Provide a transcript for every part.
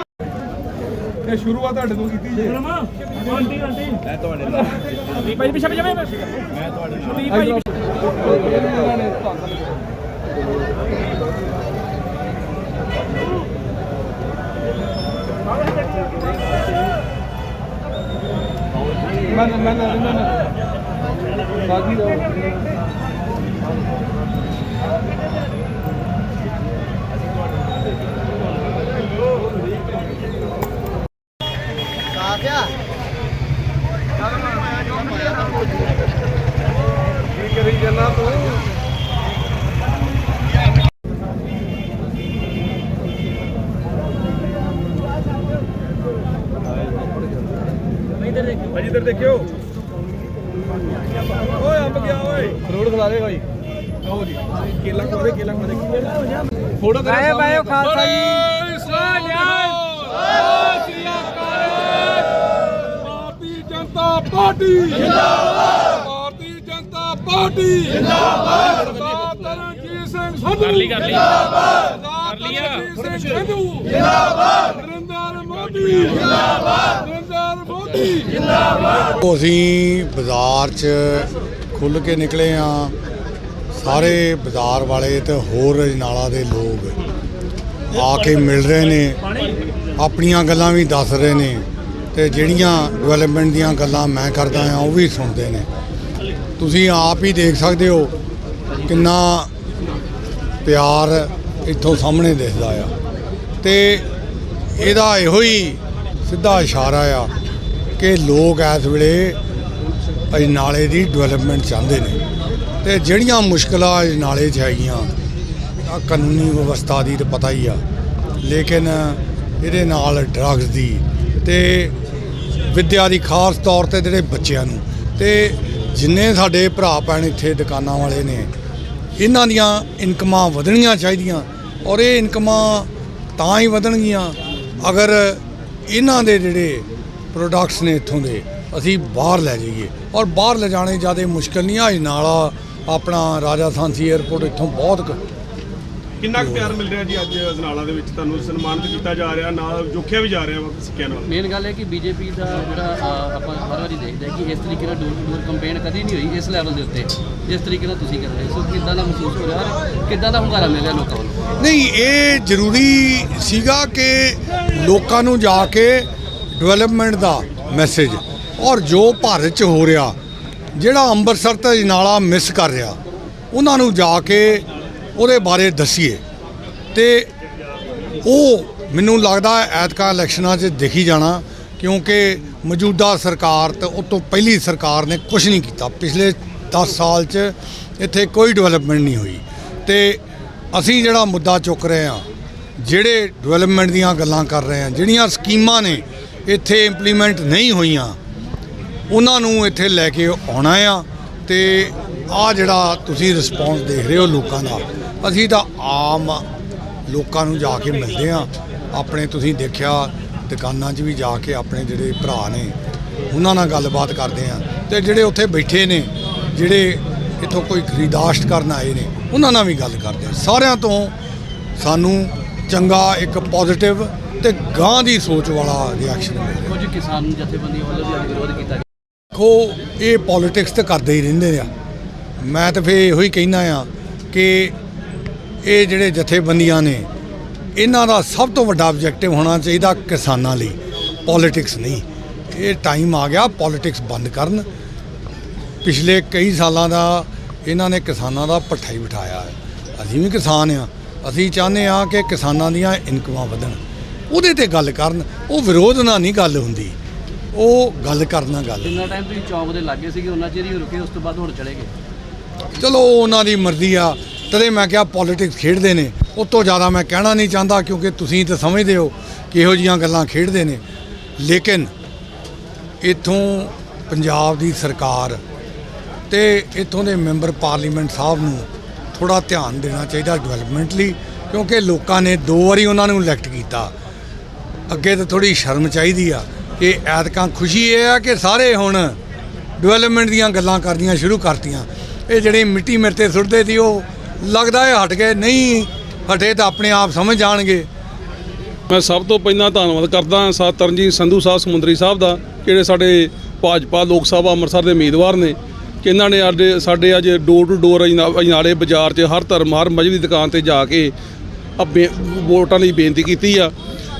ਇਹ ਸ਼ੁਰੂਆਤ ਤੁਹਾਡੇ ਤੋਂ ਕੀਤੀ ਜੀ। ਭਾਈ ਪਿੱਛੇ ਜਾਵੇ ਮੈਂ ਤੁਹਾਡੇ ਮੈਂ ਮੈਂ ਨਾ ਨਾ। ਬਾਕੀ ਦਾ ਕੀ ਕਰੀ ਜਨਾ ਤੂੰ ਭਾਜੀ ਇੱਧਰ ਦੇਖਿਓ। ਓਏ ਅੰਬ ਗਿਆ ਓਏ। ਫਰੂਟ ਖਿਲਾ ਦੇ ਭਾਈ ਆਓ ਜੀ। ਕੇਲਾ ਖਵਾ ਦੇ ਕੇਲਾ ਖਵਾ ਦੇ। ਫੋਟੋ ਕਰਾ ਬਾਏ ਬਾਏ ਖਾਲਸਾ ਜੀ। ਭਾਰਤੀ ਜਨਤਾ ਪਾਰਟੀ। ਜਿੰਦਾਬਾਦ ਭਾਰਤੀ ਜਨਤਾ ਪਾਰਟੀ। ਜਿੰਦਾਬਾਦ ਸਰਦਾਰ ਤਰਨਜੀਤ ਸਿੰਘ ਸੰਧੂ। ਕਰ ਲਈ ਕਰ ਲਈ। ਜਿੰਦਾਬਾਦ ਕਰ ਲਈ ਸਿੰਘ ਸੰਧੂ। ਜਿੰਦਾਬਾਦ। ਨਰਿੰਦਰ ਮੋਦੀ। ਜਿੰਦਾਬਾਦ। ਨਰਿੰਦਰ ਅਸੀਂ ਬਾਜ਼ਾਰ 'ਚ ਖੁੱਲ ਕੇ ਨਿਕਲੇ ਆ। ਸਾਰੇ ਬਾਜ਼ਾਰ ਵਾਲੇ ਤੇ ਹੋਰ ਰਜਨਾਲਾ ਦੇ ਲੋਕ ਆ ਕੇ ਮਿਲ ਰਹੇ ਨੇ। ਆਪਣੀਆਂ ਗੱਲਾਂ ਵੀ ਦੱਸ ਰਹੇ ਨੇ ਤੇ ਜਿਹੜੀਆਂ ਡਿਵੈਲਪਮੈਂਟ ਦੀਆਂ ਗੱਲਾਂ ਮੈਂ ਕਰਦਾ ਆ, ਉਹ ਵੀ ਸੁਣਦੇ ਨੇ। ਤੁਸੀਂ ਆਪ ਹੀ ਦੇਖ ਸਕਦੇ ਹੋ ਕਿੰਨਾ ਪਿਆਰ ਇੱਥੋਂ ਸਾਹਮਣੇ ਦਿਖਦਾ ਆ। ਤੇ ਇਹਦਾ ਇਹੋ ਹੀ ਸਿੱਧਾ ਇਸ਼ਾਰਾ ਆ ਕਿ ਲੋਕ ਇਸ ਵੇਲੇ ਅਜਨਾਲੇ ਦੀ ਡਿਵੈਲਪਮੈਂਟ ਚਾਹੁੰਦੇ ਨੇ। ਤੇ ਜਿਹੜੀਆਂ ਮੁਸ਼ਕਲਾਂ ਅਜਨਾਲੇ 'ਚ ਹੈਗੀਆਂ, ਆ ਕਾਨੂੰਨੀ ਵਿਵਸਥਾ ਦੀ ਤਾਂ ਪਤਾ ਹੀ ਆ। ਲੇਕਿਨ ਇਹਦੇ ਨਾਲ ਡਰੱਗਸ ਦੀ ਤੇ ਵਿੱਦਿਆ ਦੀ ਖਾਸ ਤੌਰ ਤੇ ਜਿਹੜੇ ਬੱਚਿਆਂ ਨੂੰ, ਤੇ ਜਿੰਨੇ ਸਾਡੇ ਭਰਾ ਭੈਣ ਇੱਥੇ ਦੁਕਾਨਾਂ ਵਾਲੇ ਨੇ, ਇਹਨਾਂ ਦੀਆਂ ਇਨਕਮਾਂ ਵਧਣੀਆਂ ਚਾਹੀਦੀਆਂ ਔਰ ਇਹ ਇਨਕਮਾਂ ਤਾਂ ਹੀ ਵਧਣਗੀਆਂ ਅਗਰ ਇਹਨਾਂ ਦੇ ਜਿਹੜੇ ਪ੍ਰੋਡਕਟਸ ਨੇ ਇੱਥੋਂ ਦੇ। ਅਸੀਂ ਬਾਹਰ ਲੈ ਜਾਈਏ। ਔਰ ਬਾਹਰ ਲਿਜਾਣੇ ਜ਼ਿਆਦਾ ਮੁਸ਼ਕਲ ਨਹੀਂ ਆ। ਨਾਲਾ ਆਪਣਾ ਰਾਜਾ ਸਾਂਸੀ 에ਅਰਪੋਰਟ ਇੱਥੋਂ ਬਹੁਤ ਕੁ- ਕਿੰਨਾ ਕੁ ਪਿਆਰ ਮਿਲ ਰਿਹਾ ਜੀ ਅੱਜ ਅਜਨਾਲਾ ਦੇ ਵਿੱਚ? ਤੁਹਾਨੂੰ ਸਨਮਾਨਿਤ ਕੀਤਾ ਜਾ ਰਿਹਾ। ਨਾਲ ਜੋਖਿਆ ਵੀ ਜਾ ਰਿਹਾ ਵਾ ਸਿੱਕਿਆਂ ਨਾਲ। ਮੇਨ ਗੱਲ ਹੈ ਕਿ ਬੀਜੇਪੀ ਦਾ ਜਿਹੜਾ ਆਪਾਂ ਹਰ ਵਾਰੀ ਦੇਖਦੇ ਕਿ ਇਸ ਤਰੀਕੇ ਨਾਲ ਡੋਰ ਟੂ ਡੋਰ ਕੰਪੇਨ ਕਦੀ ਨਹੀਂ ਹੋਈ ਇਸ ਲੈਵਲ ਦੇ ਉੱਤੇ। ਜਿਸ ਤਰੀਕੇ ਨਾਲ ਤੁਸੀਂ ਕਰ ਰਹੇ ਸੋ ਕਿੱਦਾਂ ਦਾ ਮਹਿਸੂਸ ਹੋ ਰਿਹਾ? ਕਿੱਦਾਂ ਦਾ ਹੁੰਗਾਰਾ ਮਿਲ ਰਿਹਾ ਲੋਕਾਂ ਵੱਲੋਂ? ਨਹੀਂ ਇਹ ਜ਼ਰੂਰੀ ਸੀਗਾ ਕਿ ਲੋਕਾਂ ਨੂੰ ਜਾ ਕੇ ਡਿਵੈਲਪਮੈਂਟ ਦਾ ਮੈਸੇਜ। ਔਰ ਜੋ ਭਾਰਤ 'ਚ ਹੋ ਰਿਹਾ, ਜਿਹੜਾ ਅੰਮ੍ਰਿਤਸਰ ਤੇ ਨਾਲਾ ਮਿਸ ਕਰ ਰਿਹਾ, ਉਹਨਾਂ ਨੂੰ ਜਾ ਕੇ ਉਹਦੇ ਬਾਰੇ ਦੱਸੀਏ। ਤੇ ਉਹ ਮੈਨੂੰ ਲੱਗਦਾ ਐਤਕਾਂ ਇਲੈਕਸ਼ਨਾਂ 'ਚ ਦੇਖੀ ਜਾਣਾ, ਕਿਉਂਕਿ ਮੌਜੂਦਾ ਸਰਕਾਰ ਤੇ ਉਹ ਤੋਂ ਪਹਿਲੀ ਸਰਕਾਰ ਨੇ ਕੁਝ ਨਹੀਂ ਕੀਤਾ। ਪਿਛਲੇ 10 ਸਾਲ 'ਚ ਇੱਥੇ ਕੋਈ ਡਿਵੈਲਪਮੈਂਟ ਨਹੀਂ ਹੋਈ। ਤੇ ਅਸੀਂ ਜਿਹੜਾ ਮੁੱਦਾ ਚੁੱਕ ਰਹੇ ਹਾਂ, ਜਿਹੜੇ ਡਿਵੈਲਪਮੈਂਟ ਦੀਆਂ ਗੱਲਾਂ ਕਰ ਰਹੇ ਹਾਂ, ਜਿਹੜੀਆਂ ਸਕੀਮਾਂ ਨੇ ਇੱਥੇ ਇੰਪਲੀਮੈਂਟ ਨਹੀਂ ਹੋਈਆਂ। ਉਹਨਾਂ ਨੂੰ ਇੱਥੇ ਲੈ ਕੇ ਆਉਣਾ ਆ ਤੇ ਆ ਜਿਹੜਾ ਤੁਸੀਂ ਰਿਸਪੌਂਸ ਦੇਖ ਰਹੇ ਹੋ ਲੋਕਾਂ ਦਾ, ਅਸੀਂ ਤਾਂ ਆਮ ਲੋਕਾਂ ਨੂੰ ਜਾ ਕੇ ਮਿਲਦੇ ਆ ਆਪਣੇ ਤੁਸੀਂ ਦੇਖਿਆ ਦੁਕਾਨਾਂ 'ਚ ਵੀ ਜਾ ਕੇ ਆਪਣੇ ਜਿਹੜੇ ਭਰਾ ਨੇ, ਉਹਨਾਂ ਨਾਲ ਗੱਲਬਾਤ ਕਰਦੇ ਆ ਤੇ ਜਿਹੜੇ ਉੱਥੇ ਬੈਠੇ ਨੇ, ਜਿਹੜੇ ਇੱਥੋਂ ਕੋਈ ਖਰੀਦਾਸ਼ਤ ਕਰਨ ਆਏ ਨੇ, ਉਹਨਾਂ ਨਾਲ ਵੀ ਗੱਲ ਕਰਦੇ ਆ ਸਾਰਿਆਂ ਤੋਂ ਸਾਨੂੰ ਚੰਗਾ ਇੱਕ ਪੋਜ਼ਿਟਿਵ ਤੇ ਗਾਂ ਦੀ ਸੋਚ ਵਾਲਾ ਰਿਐਕਸ਼ਨ ਕੁਝ ਕਿਸਾਨ ਜਥੇਬੰਦੀਆਂ ਵੱਲੋਂ ਵੀ ਅੱਜ ਵਿਰੋਧ ਕੀਤਾ ਗਿਆ। ਦੇਖੋ ਇਹ ਪੋਲਿਟਿਕਸ ਤਾਂ ਕਰਦੇ ਹੀ ਰਹਿੰਦੇ ਆ। ਮੈਂ ਤਾਂ ਫੇ ਇਹੋ ਹੀ ਕਹਿਣਾ ਆ ਕਿ ਇਹ ਜਿਹੜੇ ਜਥੇਬੰਦੀਆਂ ਨੇ ਇਹਨਾਂ ਦਾ ਸਭ ਤੋਂ ਵੱਡਾ ਆਬਜੈਕਟਿਵ ਹੋਣਾ ਚਾਹੀਦਾ ਕਿਸਾਨਾਂ ਲਈ ਪੋਲਿਟਿਕਸ ਨਹੀਂ। ਇਹ ਟਾਈਮ ਆ ਗਿਆ ਪੋਲਿਟਿਕਸ ਬੰਦ ਕਰਨ। ਪਿਛਲੇ ਕਈ ਸਾਲਾਂ ਦਾ ਇਹਨਾਂ ਨੇ ਕਿਸਾਨਾਂ ਦਾ ਪੱਠਾ ਹੀ ਬਿਠਾਇਆ। ਹੈ ਅਸੀਂ ਵੀ ਕਿਸਾਨ ਆ। ਅਸੀਂ ਚਾਹੁੰਦੇ ਆ ਕਿ ਕਿਸਾਨਾਂ ਦੀਆਂ ਇਨਕਮਾਂ ਵਧਣ। ਉਹਦੇ ਤੇ ਗੱਲ ਕਰਨ ਉਹ ਵਿਰੋਧ ਨਾਲ ਨਹੀਂ ਗੱਲ ਹੁੰਦੀ। ਉਹ ਗੱਲ ਕਰਨਾ ਗੱਲ। ਜਿੰਨਾ ਟਾਈਮ ਤੁਸੀਂ ਚੌਂਕ ਦੇ ਲੱਗੇ ਸੀਗੇ ਉਹਨਾਂ ਚਿਰ ਹੀ ਰੁਕੇ ਉਸ ਤੋਂ ਬਾਅਦ ਹੁਣ ਚਲੇ ਗਏ। ਚਲੋ ਉਹਨਾਂ ਦੀ ਮਰਜ਼ੀ ਆ। ਤਦੇ ਮੈਂ ਕਿਹਾ ਪੋਲਿਟਿਕਸ ਖੇਡਦੇ ਨੇ। ਉਸ ਤੋਂ ਜ਼ਿਆਦਾ ਮੈਂ ਕਹਿਣਾ ਨਹੀਂ ਚਾਹੁੰਦਾ ਕਿਉਂਕਿ ਤੁਸੀਂ ਤਾਂ ਸਮਝਦੇ ਹੋ ਕਿ ਇਹੋ ਜੀਆਂ ਗੱਲਾਂ ਖੇਡਦੇ ਨੇ। ਲੇਕਿਨ ਇਥੋਂ ਪੰਜਾਬ ਦੀ ਸਰਕਾਰ ਤੇ ਇਥੋਂ ਦੇ ਮੈਂਬਰ ਪਾਰਲੀਮੈਂਟ ਸਾਹਿਬ ਨੂੰ ਥੋੜਾ ਧਿਆਨ ਦੇਣਾ ਚਾਹੀਦਾ ਡਿਵੈਲਪਮੈਂਟ ਲਈ ਕਿਉਂਕਿ ਲੋਕਾਂ ਨੇ ਦੋ ਵਾਰੀ ਉਹਨਾਂ ਨੂੰ ਇਲੈਕਟ ਕੀਤਾ। ਅੱਗੇ ਤਾਂ ਥੋੜੀ ਸ਼ਰਮ ਚਾਹੀਦੀ ਆ ਕਿ ਐਤਕਾਂ ਖੁਸ਼ੀ ਇਹ ਆ ਕਿ ਸਾਰੇ ਹੁਣ ਡਿਵੈਲਪਮੈਂਟ ਦੀਆਂ ਗੱਲਾਂ ਕਰਨੀਆਂ ਸ਼ੁਰੂ ਕਰਤੀਆਂ। ਇਹ ਜਿਹੜੇ ਮਿੱਟੀ ਮਿਰਤੇ ਸੁੱਟਦੇ ਸੀ, ਉਹ ਲੱਗਦਾ ਹੈ ਹਟ ਗਏ, ਨਹੀਂ ਹਟੇ ਤਾਂ ਆਪਣੇ ਆਪ ਸਮਝ ਜਾਣਗੇ। ਮੈਂ ਸਭ ਤੋਂ ਪਹਿਲਾਂ ਧੰਨਵਾਦ ਕਰਦਾ ਹਾਂ ਸਾ ਤਰਨਜੀਤ ਸੰਧੂ ਸਾਹਿਬ ਸਮੁੰਦਰੀ ਸਾਹਿਬ ਦਾ, ਜਿਹੜੇ ਸਾਡੇ ਭਾਜਪਾ, ਲੋਕ ਸਭਾ ਅੰਮ੍ਰਿਤਸਰ ਦੇ ਉਮੀਦਵਾਰ ਨੇ, ਕਿ ਇਹਨਾਂ ਨੇ ਅੱਜ ਸਾਡੇ ਅੱਜ ਡੋਰ ਟੂ ਡੋਰ ਅਜਨਾਲੇ ਬਾਜ਼ਾਰ 'ਚ ਹਰ ਧਰਮ, ਹਰ ਮਜ਼ਬੀ ਦੁਕਾਨ ਤੇ ਜਾ ਕੇ ਆ ਵੋਟਾਂ ਲਈ ਬੇਨਤੀ ਕੀਤੀ ਆ।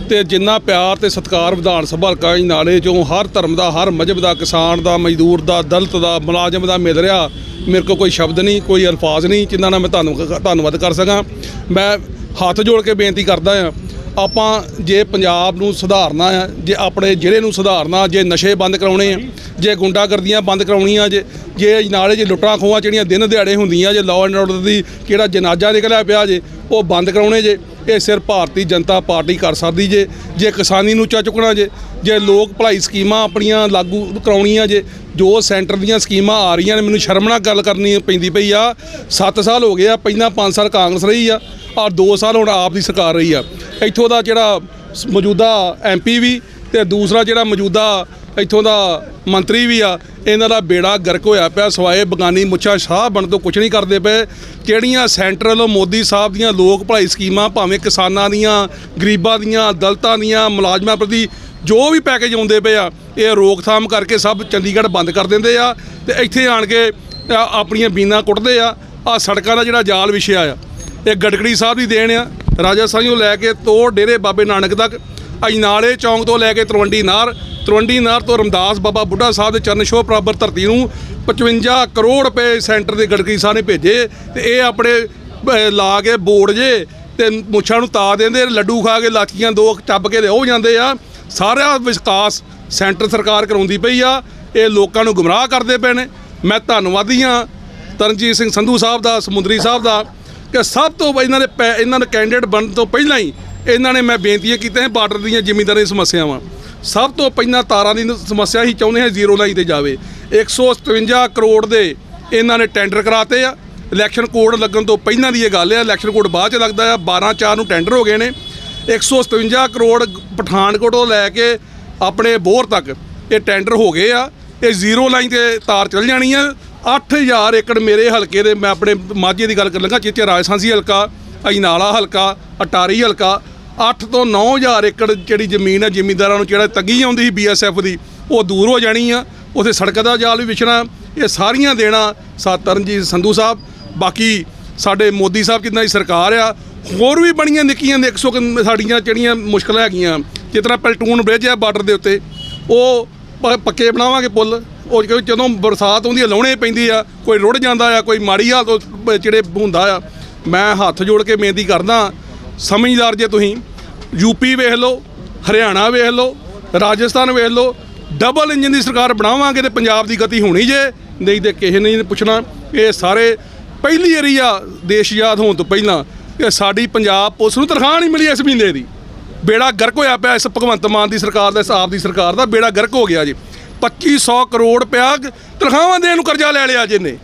ਤੇ ਜਿੰਨਾ ਪਿਆਰ ਤੇ ਸਤਿਕਾਰ ਵਿਧਾਨ ਸਭਾ ਹਲਕਾ ਅਜਨਾਲੇ 'ਚੋਂ ਹਰ ਧਰਮ ਦਾ, ਹਰ ਮਜ਼ਹਬ ਦਾ, ਕਿਸਾਨ ਦਾ, ਮਜ਼ਦੂਰ ਦਾ, ਦਲਤ ਦਾ, ਮੁਲਾਜ਼ਮ ਦਾ ਮਿਲ ਰਿਹਾ, ਮੇਰੇ ਕੋਲ ਕੋਈ ਸ਼ਬਦ ਨਹੀਂ, ਕੋਈ ਅਲਫਾਜ਼ ਨਹੀਂ, ਜਿਨ੍ਹਾਂ ਨਾਲ ਮੈਂ ਤੁਹਾਨੂੰ ਧੰਨਵਾਦ ਕਰ ਸਕਾਂ। ਮੈਂ ਹੱਥ ਜੋੜ ਕੇ ਬੇਨਤੀ ਕਰਦਾ ਹਾਂ, ਆਪਾਂ ਜੇ ਪੰਜਾਬ ਨੂੰ ਸੁਧਾਰਨਾ ਹੈ, ਜੇ ਆਪਣੇ ਜ਼ਿਲ੍ਹੇ ਨੂੰ ਸੁਧਾਰਨਾ, ਜੇ ਨਸ਼ੇ ਬੰਦ ਕਰਾਉਣੇ ਆ, ਜੇ ਗੁੰਡਾਗਰਦੀਆਂ ਬੰਦ ਕਰਾਉਣੀਆਂ, ਜੇ ਜੇ ਨਾਲੇ ਜੇ ਲੁੱਟਾਂ ਖੋਹਾਂ ਜਿਹੜੀਆਂ ਦਿਨ ਦਿਹਾੜੇ ਹੁੰਦੀਆਂ, ਜੇ ਲਾਅ ਐਂਡ ਆਰਡਰ ਦੀ ਕਿਹੜਾ ਜਨਾਜ਼ਾ ਨਿਕਲਿਆ ਪਿਆ ਜੇ, ਉਹ ਬੰਦ ਕਰਾਉਣੇ ਜੇ। ਇਹ ਸਿਰ ਭਾਰਤੀ ਜਨਤਾ ਪਾਰਟੀ ਕਰ ਸਕਦੀ ਜੇ ਜੇ ਕਿਸਾਨੀ ਨੂੰ ਉੱਚਾ ਚੁੱਕਣਾ ਜੇ ਜੇ ਲੋਕ ਭਲਾਈ ਸਕੀਮਾਂ ਆਪਣੀਆਂ ਲਾਗੂ ਕਰਾਉਣੀਆਂ ਜੇ, ਜੋ ਸੈਂਟਰ ਦੀਆਂ ਸਕੀਮਾਂ ਆ ਰਹੀਆਂ ਨੇ, ਮੈਨੂੰ ਸ਼ਰਮ ਨਾਲ ਗੱਲ ਕਰਨੀ ਪੈਂਦੀ ਪਈ ਆ। 7 ਸਾਲ ਹੋ ਗਏ ਆ, ਪਹਿਲਾਂ 5 ਸਾਲ ਕਾਂਗਰਸ ਰਹੀ ਆ, ਔਰ 2 ਸਾਲ ਹੁਣ ਆਪ ਦੀ ਸਰਕਾਰ ਰਹੀ ਆ। ਇੱਥੋਂ ਦਾ ਜਿਹੜਾ ਸ- ਮੌਜੂਦਾ ਐਮਪੀ ਵੀ ਤੇ ਦੂਸਰਾ ਜਿਹੜਾ ਮੌਜੂਦਾ ਇੱਥੋਂ ਦਾ ਮੰਤਰੀ ਵੀ ਆ ਇਹਨਾਂ ਦਾ ਬੇੜਾ ਗਰਕ ਹੋਇਆ ਪਿਆ, ਸਵਾਏ ਬਗਾਨੀ ਮੁੱਛਾ ਸ਼ਾਹ ਬਣ ਤੋਂ ਕੁਝ ਨਹੀਂ ਕਰਦੇ ਪਏ। ਜਿਹੜੀਆਂ ਸੈਂਟਰਲ ਮੋਦੀ ਸਾਹਿਬ ਦੀਆਂ ਲੋਕ ਭਲਾਈ ਸਕੀਮਾਂ, ਭਾਵੇਂ ਕਿਸਾਨਾਂ ਦੀਆਂ, ਗਰੀਬਾਂ ਦੀਆਂ ਦਲਤਾਂ ਦੀਆਂ, ਮੁਲਾਜ਼ਮਾਂ ਪ੍ਰਤੀ ਜੋ ਵੀ ਪੈਕੇਜ ਆਉਂਦੇ ਪਏ ਆ, ਇਹ ਰੋਕਥਾਮ ਕਰਕੇ ਸਭ ਚੰਡੀਗੜ੍ਹ ਬੰਦ ਕਰ ਦਿੰਦੇ ਆ ਤੇ ਇੱਥੇ ਆਣ ਕੇ ਆਪਣੀਆਂ ਬੀਨਾ ਕੁੱਟਦੇ ਆ। ਆ ਸੜਕਾਂ ਦਾ ਜਿਹੜਾ ਜਾਲ ਵਿਛਿਆ ਆ, ਇਹ ਗੜਕੜੀ ਸਾਹਿਬ ਦੀ ਦੇਣ ਆ। ਰਾਜਾ ਸਾਈਂ ਤੋਂ ਲੈ ਕੇ ਤੋੜ ਡੇਰੇ ਬਾਬੇ ਨਾਨਕ ਤੱਕ, ਅਜਨਾਲੇ ਚੌਂਕ ਤੋਂ ਲੈ ਕੇ ਤਲਵੰਡੀ ਨਾਰ ਤਰਵੰਡੀ ਨਾਰ ਤੋਂ ਰਮਦਾਸ ਬਾਬਾ ਬੁੱਢਾ ਸਾਹਿਬ ਦੇ ਚਰਨ ਛੋਹ ਬਰਾਬਰ ਧਰਤੀ ਨੂੰ 55 ਕਰੋੜ ਰੁਪਏ ਸੈਂਟਰ ਦੇ ਗੜਕੜੀ ਸਾਹਿਬ ਨੇ ਭੇਜੇ ਤੇ ਇਹ ਆਪਣੇ ਲਾ ਕੇ ਬੋਰਡ ਜੇ ਤੇ ਮੁੱਛਾਂ ਨੂੰ ਤਾ ਦਿੰਦੇ, ਲੱਡੂ ਖਾ ਕੇ ਲਾਚੀਆਂ ਦੋ ਚੱਬ ਕੇ ਤੇ ਉਹ ਜਾਂਦੇ ਆ। ਸਾਰਾ ਵਿਕਾਸ ਸੈਂਟਰ ਸਰਕਾਰ ਕਰਾਉਂਦੀ ਪਈ ਆ। ਇਹ ਲੋਕਾਂ ਨੂੰ ਗੁੰਮਰਾਹ ਕਰਦੇ ਪਏ ਨੇ। ਮੈਂ ਧੰਨਵਾਦੀ ਹਾਂ ਤਰਨਜੀਤ ਸਿੰਘ ਸੰਧੂ ਸਾਹਿਬ ਦਾ, ਸਮੁੰਦਰੀ ਸਾਹਿਬ ਦਾ ਕਿ ਸਭ ਤੋਂ ਇਹਨਾਂ ਦੇ ਪੈ- ਇਹਨਾਂ ਦੇ ਕੈਂਡੀਡੇਟ ਬਣਨ ਤੋਂ ਪਹਿਲਾਂ ਹੀ ਇਹਨਾਂ ਨੇ ਮੈਂ ਬੇਨਤੀਆਂ ਕੀਤੀਆਂ ਬਾਰਡਰ ਦੀਆਂ ਜ਼ਿਮੀਂਦਾਰਾਂ ਦੀਆਂ ਸਮੱਸਿਆਵਾਂ। ਸਭ ਤੋਂ ਪਹਿਲਾਂ ਤਾਰਾਂ ਦੀ ਸਮੱਸਿਆ ਹੀ ਚਾਹੁੰਦੇ ਹਾਂ ਜ਼ੀਰੋ ਲਾਈਨ ਤੇ ਜਾਵੇ। 157 ਕਰੋੜ ਦੇ ਇਹਨਾਂ ਨੇ ਟੈਂਡਰ ਕਰਾਤੇ ਆ। ਇਲੈਕਸ਼ਨ ਕੋਡ ਲੱਗਣ ਤੋਂ ਪਹਿਲਾਂ ਦੀ ਇਹ ਗੱਲ ਆ। ਇਲੈਕਸ਼ਨ ਕੋਡ ਬਾਅਦ ਚ ਲੱਗਦਾ ਆ। 12 4 ਨੂੰ ਟੈਂਡਰ ਹੋ ਗਏ ਨੇ। 157 ਕਰੋੜ ਪਠਾਨਕੋਟ ਤੋਂ ਲੈ ਕੇ ਆਪਣੇ ਬੋਰ ਤੱਕ ਇਹ ਟੈਂਡਰ ਹੋ ਗਏ ਆ। ਇਹ ਜ਼ੀਰੋ ਲਾਈਨ ਤੇ ਤਾਰ ਚੱਲ ਜਾਣੀ ਆ। 8000 ਏਕੜ ਮੇਰੇ ਹਲਕੇ ਦੇ ਮੈਂ ਆਪਣੇ ਮਾਝੇ ਦੀ ਗੱਲ ਕਰ ਲੱਗਾ, ਜਿੱਥੇ ਰਾਜਸਾਂਸੀ ਹਲਕਾ, ਅਜਨਾਲਾ ਹਲਕਾ, ਅਟਾਰੀ ਹਲਕਾ 8 ਤੋਂ 9000 ਏਕੜ ਜਿਹੜੀ ਜ਼ਮੀਨ ਹੈ ਜ਼ਿਮੀਂਦਾਰਾਂ ਨੂੰ ਜਿਹੜਾ ਤੱਗੀ ਆਉਂਦੀ ਸੀ ਬੀਐਸਐਫ ਦੀ, ਉਹ ਦੂਰ ਹੋ ਜਾਣੀ ਆ। ਉਥੇ ਸੜਕ ਦਾ ਜਾਲ ਵੀ ਵਿਛਣਾ, ਇਹ ਸਾਰੀਆਂ ਦੇਣਾ ਸਾ ਤਰਨਜੀਤ ਸੰਧੂ ਸਾਹਿਬ। ਬਾਕੀ ਸਾਡੇ ਮੋਦੀ ਸਾਹਿਬ ਕਿੰਨਾ ਦੀ ਸਰਕਾਰ ਆ, ਹੋਰ ਵੀ ਬਣੀਆਂ ਨਿੱਕੀਆਂ ਨੇ 100 ਸਾਡੀਆਂ ਜਿਹੜੀਆਂ ਮੁਸ਼ਕਲਾਂ ਹੈਗੀਆਂ। ਜਿਸ ਤਰ੍ਹਾਂ ਪਲਟੂਨ ਬ੍ਰਿਜ ਹੈ ਬਾਰਡਰ ਦੇ ਉੱਤੇ, ਉਹ ਪੱਕੇ ਬਣਾਵਾਂਗੇ ਪੁੱਲ। ਉਹ ਕਿਉਂਕਿ ਜਦੋਂ ਬਰਸਾਤ ਹੁੰਦੀ ਹੈ ਲਾਉਣੇ ਪੈਂਦੀ ਆ, ਕੋਈ ਰੁੜ ਜਾਂਦਾ ਆ, ਕੋਈ ਮਾੜੀ ਹਾਲਤ, ਉਹ ਜਿਹੜੇ ਹੁੰਦਾ ਆ, ਮੈਂ ਹੱਥ ਜੋੜ ਕੇ ਬੇਨਤੀ ਕਰਦਾ ਸਮਝਦਾਰ ਜੇ ਤੁਸੀਂ ਯੂਪੀ ਵੇਖ ਲਓ, ਹਰਿਆਣਾ ਵੇਖ ਲਓ, ਰਾਜਸਥਾਨ ਵੇਖ ਲਓ ਡਬਲ ਇੰਜਨ ਦੀ ਸਰਕਾਰ ਬਣਾਵਾਂਗੇ ਤੇ ਪੰਜਾਬ ਦੀ ਗਤੀ ਹੋਣੀ ਜੇ, ਨਹੀਂ ਤੇ ਕਿਸੇ ਨੇ ਪੁੱਛਣਾ, ਇਹ ਸਾਰੇ ਪਹਿਲੀ ਵਾਰੀ ਆ ਦੇਸ਼ ਯਾਦ ਹੋਣ ਤੋਂ ਪਹਿਲਾਂ ਕਿ ਸਾਡੀ ਪੰਜਾਬ ਪੁਲਿਸ ਨੂੰ ਤਨਖਾਹ ਨਹੀਂ ਮਿਲੀ ਇਸ ਮਹੀਨੇ ਦੀ। ਬੇੜਾ ਗਰਕ ਹੋਇਆ ਪਿਆ ਇਸ ਭਗਵੰਤ ਮਾਨ ਦੀ ਸਰਕਾਰ ਦਾ, ਇਸ ਆਪ ਦੀ ਸਰਕਾਰ ਦਾ, ਬੇੜਾ ਗਰਕ ਹੋ ਗਿਆ ਜੀ। 2500 ਕਰੋੜ ਪਿਆ ਤਨਖਾਹਾਂ ਦੇਣ ਨੂੰ ਕਰਜ਼ਾ ਲੈ ਲਿਆ ਜਿਹਨੇ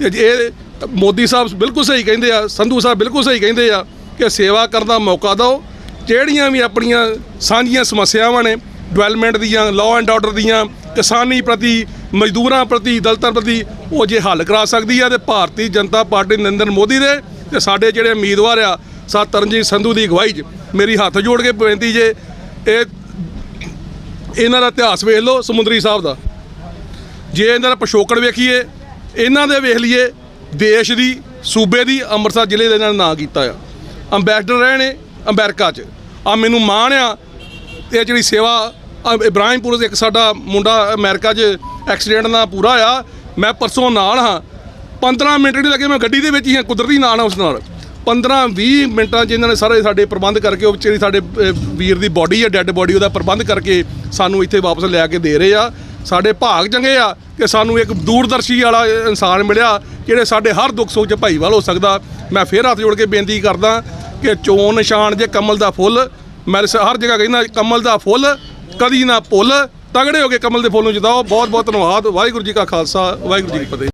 ਤੇ ਇਹ ਮੋਦੀ ਸਾਹਿਬ ਬਿਲਕੁਲ ਸਹੀ ਕਹਿੰਦੇ ਆ, ਸੰਧੂ ਸਾਹਿਬ ਬਿਲਕੁਲ ਸਹੀ ਕਹਿੰਦੇ ਆ ਕਿ ਸੇਵਾ ਕਰਨ ਦਾ ਮੌਕਾ ਦਿਓ। ਜਿਹੜੀਆਂ ਵੀ ਆਪਣੀਆਂ ਸਾਂਝੀਆਂ ਸਮੱਸਿਆਵਾਂ ਨੇ ਡਿਵੈਲਪਮੈਂਟ ਦੀਆਂ ਲਾਅ ਐਂਡ ਆਰਡਰ ਦੀਆਂ, ਕਿਸਾਨੀ ਪ੍ਰਤੀ, ਮਜ਼ਦੂਰਾਂ ਪ੍ਰਤੀ, ਦਲਤਾਂ ਪ੍ਰਤੀ, ਉਹ ਜੇ ਹੱਲ ਕਰਾ ਸਕਦੀ ਆ ਤੇ ਭਾਰਤੀ ਜਨਤਾ ਪਾਰਟੀ ਨਰਿੰਦਰ ਮੋਦੀ ਦੇ ਤੇ ਸਾਡੇ ਜਿਹੜੇ ਉਮੀਦਵਾਰ ਆ, ਸਾ ਤਰਨਜੀਤ ਸੰਧੂ ਦੀ ਅਗਵਾਈ 'ਚ ਮੇਰੀ ਹੱਥ ਜੋੜ ਕੇ ਬੇਨਤੀ ਜੇ ਇਹ ਇਹਨਾਂ ਦਾ ਇਤਿਹਾਸ ਵੇਖ ਲਓ ਸਮੁੰਦਰੀ ਸਾਹਿਬ ਦਾ। ਜੇ ਇਹਨਾਂ ਦਾ ਪਿਛੋਕੜ ਵੇਖੀਏ, ਇਹਨਾਂ ਦੇ ਵੇਖ ਲਈਏ, ਦੇਸ਼ ਦੀ, ਸੂਬੇ ਦੀ, ਅੰਮ੍ਰਿਤਸਰ ਜ਼ਿਲ੍ਹੇ ਦੇ ਇਹਨਾਂ ਨੇ ਨਾਂ ਕੀਤਾ ਆ। ਅੰਬੈਸਡਰ ਰਹੇ ਨੇ ਅਮਰੀਕਾ 'ਚ। ਆ ਮੈਨੂੰ ਮਾਣ ਆ, ਇਹ ਜਿਹੜੀ ਸੇਵਾ ਆ ਇਬਰਾਹਿਮਪੁਰ ਇੱਕ ਸਾਡਾ ਮੁੰਡਾ ਅਮਰੀਕਾ 'ਚ ਐਕਸੀਡੈਂਟ ਨਾਲ ਪੂਰਾ ਆ, ਮੈਂ ਪਰਸੋਂ ਨਾਲ ਹਾਂ। 15 ਮਿੰਟ ਨਹੀਂ ਲੱਗੇ ਮੈਂ ਗੱਡੀ ਦੇ ਵਿੱਚ ਹੀ ਹਾਂ, ਕੁਦਰਤੀ ਨਾਲ ਹਾਂ ਉਸ ਨਾਲ। 15 20 ਮਿੰਟਾਂ 'ਚ ਇਹਨਾਂ ਨੇ ਸਾਰੇ ਸਾਡੇ ਪ੍ਰਬੰਧ ਕਰਕੇ, ਉਹ ਜਿਹੜੀ ਸਾਡੇ ਵੀਰ ਦੀ ਬਾਡੀ ਹੈ ਡੈੱਡ ਬਾਡੀ ਉਹਦਾ ਪ੍ਰਬੰਧ ਕਰਕੇ ਸਾਨੂੰ ਇੱਥੇ ਵਾਪਸ ਲੈ ਕੇ ਦੇ ਰਹੇ ਆ। ਸਾਡੇ ਭਾਗ ਚੰਗੇ ਆ ਕਿ ਸਾਨੂੰ ਇੱਕ ਦੂਰਦਰਸ਼ੀ ਵਾਲਾ ਇਨਸਾਨ ਮਿਲਿਆ, ਜਿਹੜੇ ਸਾਡੇ ਹਰ ਦੁੱਖ ਸੁੱਖ 'ਚ ਭਾਈਵਾਲ ਹੋ ਸਕਦਾ। ਮੈਂ ਫੇਰ ਹੱਥ ਜੋੜ ਕੇ ਬੇਨਤੀ ਕਰਦਾ ਕਿ ਚੋਣ ਨਿਸ਼ਾਨ ਜੇ ਕਮਲ ਦਾ ਫੁੱਲ ਮੈਂ ਹਰ ਜਗ੍ਹਾ ਕਹਿੰਦਾ ਕਮਲ ਦਾ ਫੁੱਲ, ਕਦੀ ਨਾ ਭੁੱਲ, ਤਗੜੇ ਹੋ ਕੇ ਕਮਲ ਦੇ ਫੁੱਲ ਨੂੰ ਜਿਤਾਓ। ਬਹੁਤ ਬਹੁਤ ਧੰਨਵਾਦ। ਵਾਹਿਗੁਰੂ ਜੀ ਕਾ ਖਾਲਸਾ, ਵਾਹਿਗੁਰੂ ਜੀ ਕੀ ਫਤਿਹ।